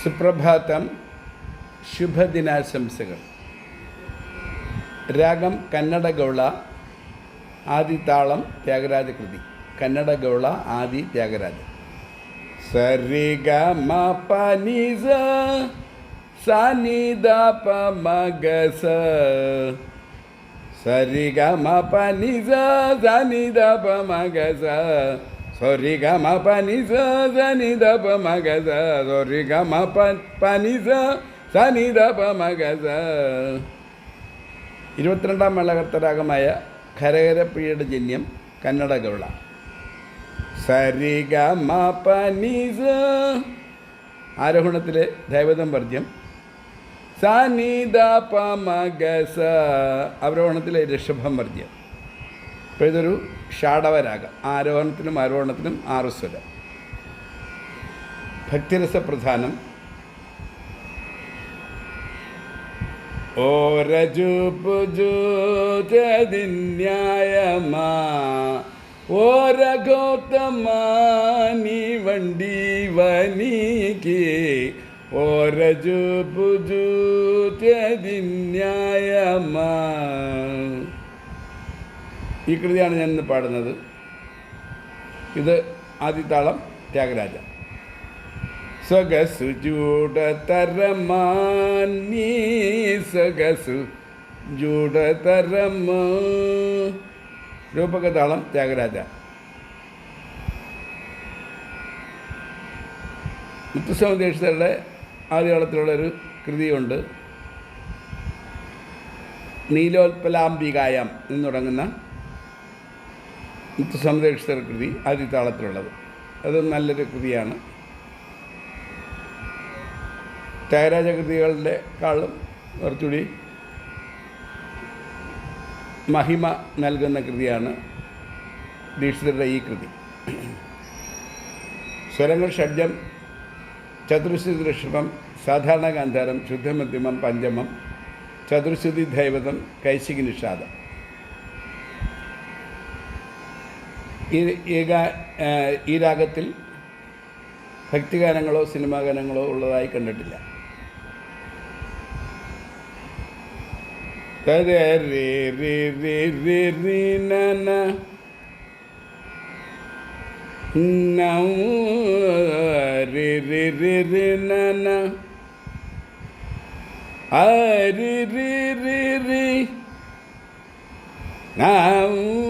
സുപ്രഭാതം ശുഭദിനാശംസകൾ രാഗം കന്നഡ ഗൗള ആദി താളം ത്യാഗരാജ കൃതി കന്നഡ ഗൗള ആദി ത്യാഗരാജ സരി ഗ മ പ നി സ സനി ദ പ മ ഗ സ സരി ഗ മ പ നി സ സനി ദ പ മ ഗ സ ಸರಿ ಗಮ ಪನಿ ಸ ಸನಿ ದ ಪ ಮಗ ഇരുപത്തിരണ്ടാം മേളകർത്തരാഗമായ ഖരകരപ്പിഴയുടെ ജന്യം കന്നഡ ഗൗള സരി ഗ മ പ നി ആരോഹണത്തിലെ ദൈവദമ്പർദ്യം സ നി ദ അവരോഹണത്തിലെ ഋഷഭം വർദ്യം അപ്പോൾ ഇതൊരു ഷാഡവരാഗം ആരോഹണത്തിനും ആരോഹണത്തിനും ആറ് ഭക്തിരസപ്രധാനം ഓ രജു പുജൂന്യായമാ ഓ രഘോത്തമാനി വണ്ടി വനിക്ക് ഓ രജു പുജൂന്യായമാ ഈ കൃതിയാണ് ഞാൻ ഇന്ന് പാടുന്നത് ഇത് ആദ്യത്താളം ത്യാഗരാജ സഖസു ജൂഢതരമാന്യേ സൊഗസു ജൂഢതരം രൂപകതാളം ത്യാഗരാജ മുത്തുസ്വാമി ദീക്ഷിതരുടെ ആദ്യകാലത്തിലുള്ളൊരു കൃതിയുണ്ട് നീലോത്പലാംബികായം എന്ന് തുടങ്ങുന്ന സംരക്ഷിതർ കൃതി ആദിത്താളത്തിലുള്ളത് അത് നല്ലൊരു കൃതിയാണ് ത്യാഗരാജ കൃതികളുടെ കാളും കുറച്ചുകൂടി മഹിമ നൽകുന്ന കൃതിയാണ് ദീക്ഷിതരുടെ ഈ കൃതി സ്വരങ്ങൾ ഷഡ്ജം ചതുർശ്രുതി ഋഷഭം സാധാരണ ഗാന്ധാരം ശുദ്ധമധ്യമം പഞ്ചമം ചതുർശ്രുതി ദൈവതം കൈശിക് നിഷാദം ഈ രാഗത്തിൽ ഭക്തിഗാനങ്ങളോ സിനിമാ ഗാനങ്ങളോ ഉള്ളതായി കണ്ടിട്ടില്ല Hari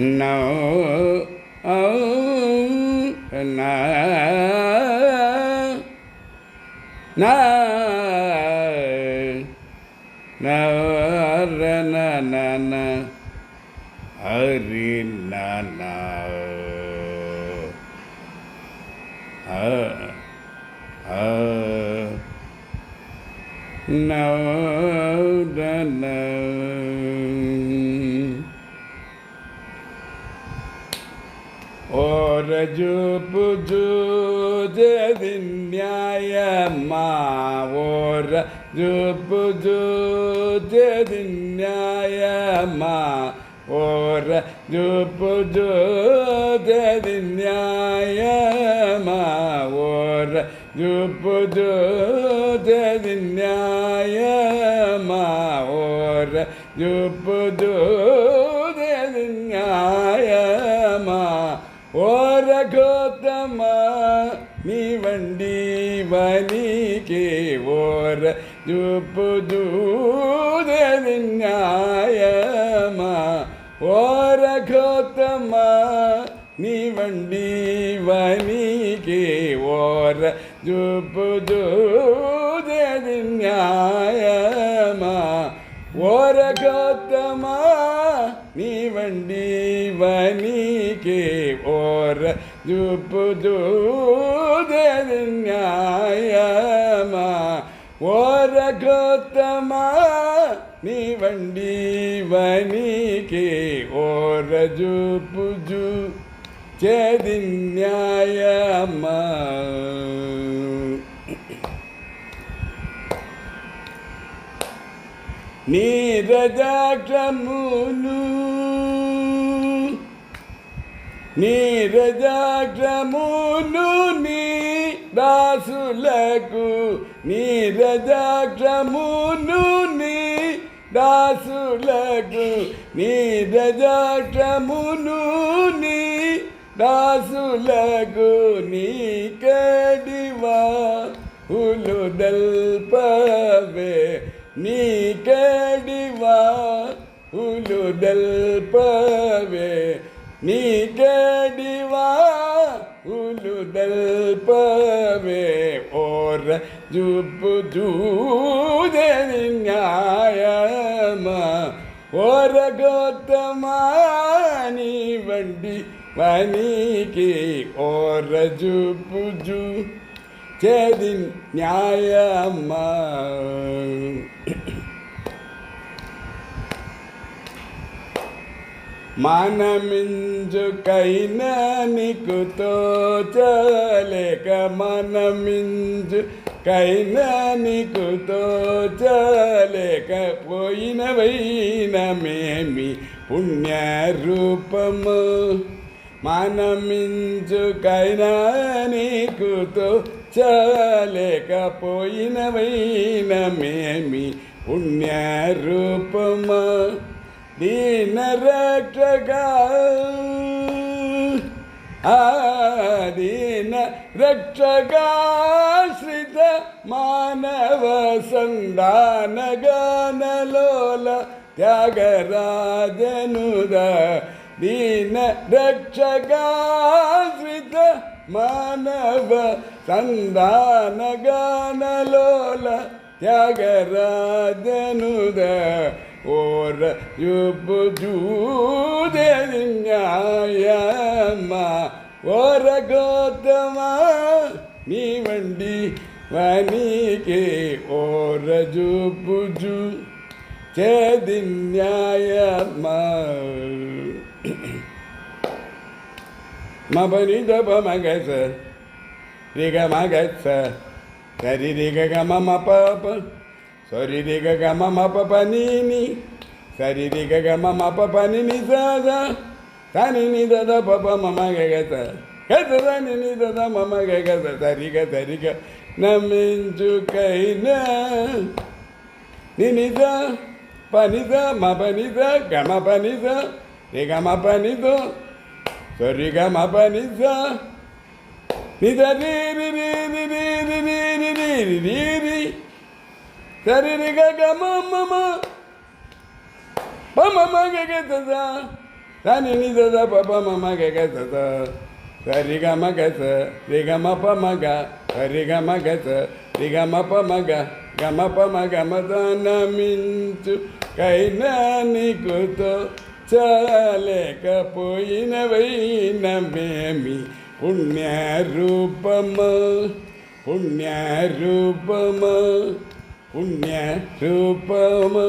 no oh no no no na na na hari na na uh, uh, no no ഓരജുപുജൂജതിന്യായമാര ജുപുജൂജതിന്യായമാ ഓര ജുപുജൂജതിന്യായമാ ഓര ജുപുജൂജതിന്യായമാ ഓര ജുപുജൂ निवंडी वाली के ओर धूप दूध निन्यायमा ओर खोतमा निवंडी वाली के ओर धूप दूध निन्यायमा ओर खोतमा निवंडी वाली के ओर చూపుదూదని న్యాయమా ఓరగోత్తమా నీ వండి వనికి ఓరజూపుజు చేది న్యాయమా నీరజాక్షములు నీ రజాగ్రమును నీ దాసులకు నీ రజాగ్రమును నీ దాసులకు నీ రజాగ్రమును నీ దాసులకు నీ కడివా హులు దల్పవే నీ కడివా హులు దల్పవే நீ கேடிவா ഉലുതൽപ്പവേ ഓര ജുബുദൂതനിന്യായമ ഓര ഗോത്തമാനി വണ്ടി വനിക്ക് ഓര ജുബുജു ചേതിൻ ന്യായമ మనమింజుకైనా నీకు తోచలేక మనమింజు కైనా నీకు తోచలేక పోయినవైన మేమి పుణ్య రూపము మనమించుకైనా నీకు తోచలేక పోయినవైన మేమి పుణ్య రూపము दीनरक्षकाल आदीन रक्षकाश्रित मानव संदान गानलोल त्यागराजनुद दीन रक्षकाश्रित मानव संदान गानलोल त्यागराजनुद ஓர ஞாயமா ஓர கோத்தமா நீ வண்டி வணிகே ஓர ஜூபுஜு சேதின்யாயமா மபனிதபமகச ரிகமகச சரி ரிககம மபப సరిరిగ గమ మప పనిని సరిరిగ గమ మప పని నిజాద తని నిదద పప మమ గగత గదని నిదద మమ గగత సరిగ సరిగ నమ్మించుకైనా నినిద పనిద మపనిద గమ పనిద రిగమ పనిదో సరిగమ పనిద నిద రీరి రీరి రీరి రీరి రీరి రీరి సరి సని నిజ పప మమ గగ సరిగమ గస రిగమ పమగ సరిగమ గస రిగమ పమగ గమ పమ గమ మించు కైనా నీకుతో చాలేకపోయినవైన మేమి పుణ్య రూపమ పుణ్య రూపమ പുണ്യരൂപമ